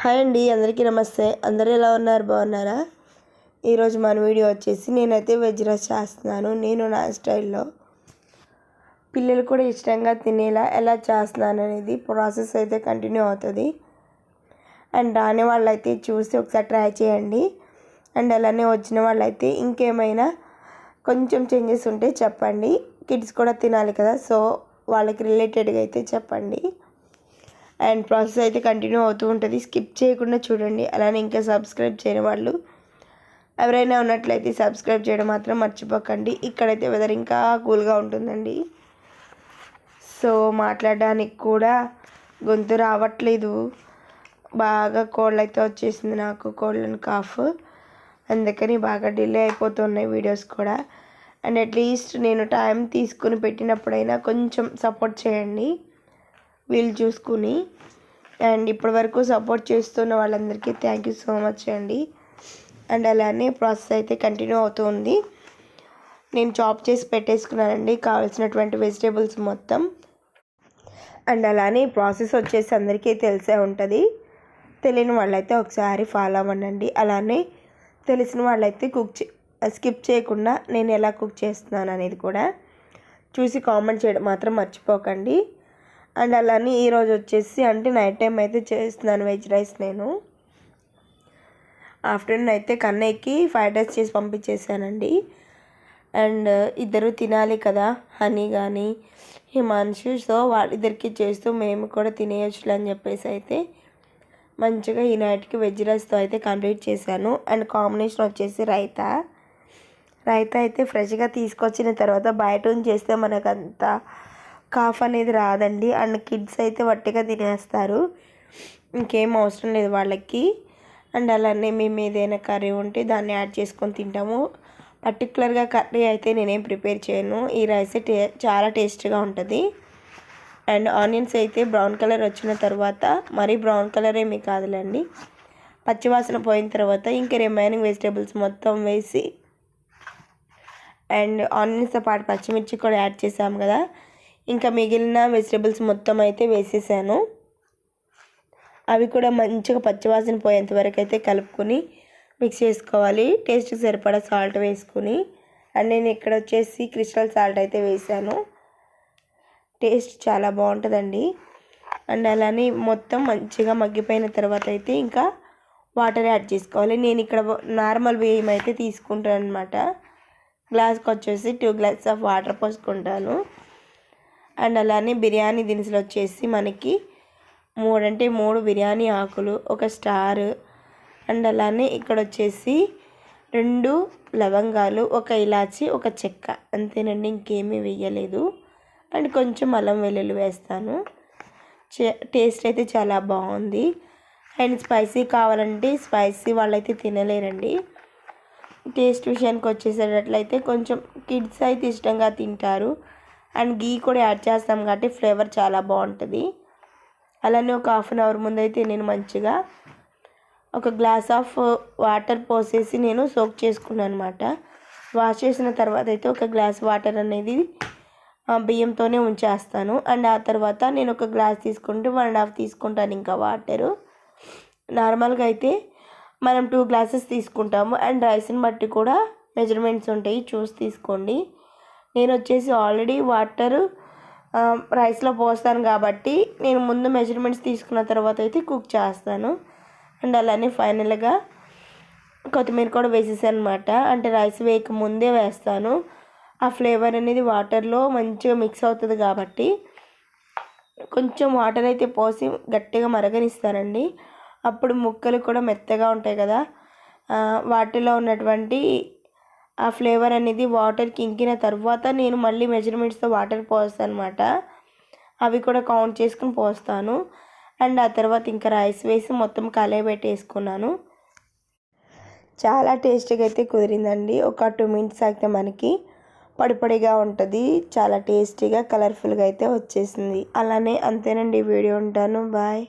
Hi అండి అందరికీ నమస్తే. అందరూ ఎలా ఉన్నారు? బాగున్నారా? ఈరోజు మన వీడియో వచ్చేసి నేనైతే వెజ్ రైస్ చేస్తున్నాను. నేను నా స్టైల్లో పిల్లలు కూడా ఇష్టంగా తినేలా ఎలా చేస్తున్నాను అనేది ప్రాసెస్ అయితే కంటిన్యూ అవుతుంది. అండ్ రాని వాళ్ళైతే చూసి ఒకసారి ట్రై చేయండి. అండ్ అలానే వచ్చిన వాళ్ళైతే ఇంకేమైనా కొంచెం చేంజెస్ ఉంటే చెప్పండి. కిడ్స్ కూడా తినాలి కదా సో వాళ్ళకి రిలేటెడ్గా అయితే చెప్పండి. అండ్ ప్రాసెస్ అయితే కంటిన్యూ అవుతూ ఉంటుంది. స్కిప్ చేయకుండా చూడండి. అలానే ఇంకా సబ్స్క్రైబ్ చేయని వాళ్ళు ఎవరైనా ఉన్నట్లయితే సబ్స్క్రైబ్ చేయడం మాత్రం మర్చిపోకండి. ఇక్కడైతే వెదర్ ఇంకా కూల్గా ఉంటుందండి. సో మాట్లాడడానికి కూడా గొంతు రావట్లేదు. బాగా కోల్డ్ అయితే వచ్చేసింది నాకు. కోల్డ్ అండ్ కాఫ్ అందుకని బాగా డిలే అయిపోతున్నాయి వీడియోస్ కూడా. అండ్ అట్లీస్ట్ నేను టైం తీసుకుని పెట్టినప్పుడైనా కొంచెం సపోర్ట్ చేయండి. వీళ్ళు చూసుకుని అండ్ ఇప్పటి వరకు సపోర్ట్ చేస్తున్న వాళ్ళందరికీ థ్యాంక్ యూ సో మచ్ అండి. అండ్ అలానే ప్రాసెస్ అయితే కంటిన్యూ అవుతుంది నేను చాప్ చేసి పెట్టేసుకున్నానండి. కావాల్సినటువంటి వెజిటేబుల్స్ మొత్తం. అండ్ అలానే ప్రాసెస్ వచ్చేసి అందరికీ తెలిసే ఉంటుంది. తెలియని వాళ్ళైతే ఒకసారి ఫాలో అవ్వండి అలానే తెలిసిన వాళ్ళైతే కుక్ చే స్కిప్ చేయకుండా నేను ఎలా కుక్ చేస్తున్నాను అనేది కూడా చూసి కామెంట్ చేయడం మాత్రం మర్చిపోకండి. అండ్ అలానే ఈరోజు వచ్చేసి అంటే నైట్ టైం అయితే చేస్తున్నాను వెజ్ రైస్ నేను. ఆఫ్టర్నూన్ అయితే కన్నయ్యకి ఫ్రైడ్ రైస్ చేసి పంపించేసానండి అండ్ ఇద్దరు తినాలి కదా హనీ కానీ హిమాన్షు. సో వాళ్ళిద్దరికి చేస్తూ మేము కూడా తినేయచ్చు అని చెప్పేసి అయితే మంచిగా ఈ నైట్కి వెజ్ రైస్తో అయితే కంప్లీట్ చేశాను. అండ్ కాంబినేషన్ వచ్చేసి రైతా. రైతా అయితే ఫ్రెష్గా తీసుకొచ్చిన తర్వాత బయట చేస్తే మనకంతా కాఫ్ అనేది రాదండి. అండ్ కిడ్స్ అయితే వట్టిగా తినేస్తారు. ఇంకేం అవసరం లేదు వాళ్ళకి. అండ్ అలానే మేము ఏదైనా కర్రీ ఉంటే దాన్ని యాడ్ చేసుకొని తింటాము. పర్టికులర్గా కర్రీ అయితే నేనేం ప్రిపేర్ చేయను. ఈ రైస్ టే చాలా టేస్ట్గా ఉంటుంది. అండ్ ఆనియన్స్ అయితే బ్రౌన్ కలర్ వచ్చిన తర్వాత మరీ బ్రౌన్ కలర్ ఏమీ కాదులేండి. పచ్చివాసన పోయిన తర్వాత ఇంకా రిమైనింగ్ వెజిటేబుల్స్ మొత్తం వేసి అండ్ ఆనియన్స్తో పాటు పచ్చిమిర్చి కూడా యాడ్ చేసాము కదా. ఇంకా మిగిలిన వెజిటేబుల్స్ మొత్తం అయితే వేసేసాను. అవి కూడా మంచిగా పచ్చివాసన పోయేంత వరకు అయితే కలుపుకొని మిక్స్ చేసుకోవాలి. టేస్ట్కి సరిపడా సాల్ట్ వేసుకుని. అండ్ నేను ఇక్కడ వచ్చేసి క్రిస్టల్ సాల్ట్ అయితే వేసాను. టేస్ట్ చాలా బాగుంటుందండి. అండ్ అలానే మొత్తం మంచిగా మగ్గిపోయిన తర్వాత అయితే ఇంకా వాటర్ యాడ్ చేసుకోవాలి. నేను ఇక్కడ నార్మల్ బియ్యం అయితే తీసుకుంటాను అనమాట గ్లాస్కి వచ్చేసి టూ గ్లాస్ ఆఫ్ వాటర్ పోసుకుంటాను. అండ్ అలానే బిర్యానీ దినుసులు వచ్చేసి మనకి మూడంటే మూడు బిర్యానీ ఆకులు ఒక స్టార్. అండ్ అలానే ఇక్కడ వచ్చేసి రెండు లవంగాలు ఒక ఇలాచి ఒక చెక్క. అంతేనండి ఇంకేమీ వేయలేదు అండ్ కొంచెం అల్లం వెల్లుల్లి వేస్తాను. టేస్ట్ అయితే చాలా బాగుంది. అండ్ స్పైసీ కావాలంటే స్పైసీ వాళ్ళైతే తినలేరండి. టేస్ట్ విషయానికి వచ్చేసేటట్లయితే కొంచెం కిడ్స్ అయితే ఇష్టంగా తింటారు. అండ్ గీ కూడా యాడ్ చేస్తాం కాబట్టి ఫ్లేవర్ చాలా బాగుంటుంది. అలానే ఒక హాఫ్ అన్ అవర్ ముందు అయితే నేను మంచిగా ఒక గ్లాస్ ఆఫ్ వాటర్ పోసేసి నేను సోక్ చేసుకున్నాను అనమాట వాష్ చేసిన తర్వాత అయితే ఒక గ్లాస్ వాటర్ అనేది బియ్యంతోనే ఉంచేస్తాను. అండ్ ఆ తర్వాత నేను ఒక గ్లాస్ తీసుకుంటే వన్ అండ్ హాఫ్ తీసుకుంటాను ఇంకా వాటరు. నార్మల్గా అయితే మనం టూ గ్లాసెస్ తీసుకుంటాము. అండ్ రైస్ని బట్టి కూడా మెజర్మెంట్స్ ఉంటాయి. చూసి తీసుకోండి. నేను వచ్చేసి ఆల్రెడీ వాటర్ రైస్లో పోస్తాను కాబట్టి నేను ముందు మెజర్మెంట్స్ తీసుకున్న తర్వాత అయితే కుక్ చేస్తాను. అండ్ అలానే ఫైనల్గా కొత్తిమీర కూడా వేసేసాను అనమాట అంటే రైస్ వేయక ముందే వేస్తాను. ఆ ఫ్లేవర్ అనేది వాటర్లో మంచిగా మిక్స్ అవుతుంది కాబట్టి కొంచెం వాటర్ అయితే పోసి గట్టిగా మరగనిస్తానండి. అప్పుడు ముక్కలు కూడా మెత్తగా ఉంటాయి కదా. వాటిలో ఉన్నటువంటి ఆ ఫ్లేవర్ అనేది వాటర్కి ఇంకిన తర్వాత నేను మళ్ళీ మెజర్మెంట్స్తో వాటర్ పోస్తాను అనమాట అవి కూడా కౌంట్ చేసుకుని పోస్తాను. అండ్ ఆ తర్వాత ఇంకా రైస్ వేసి మొత్తం పెట్టేసుకున్నాను. చాలా టేస్టీగా అయితే కుదిరిందండి. ఒక టూ మినిట్స్ అయితే మనకి పొడిపొడిగా ఉంటుంది. చాలా టేస్టీగా కలర్ఫుల్గా అయితే వచ్చేసింది. అలానే అంతేనండి. వీడియో ఉంటాను. బాయ్.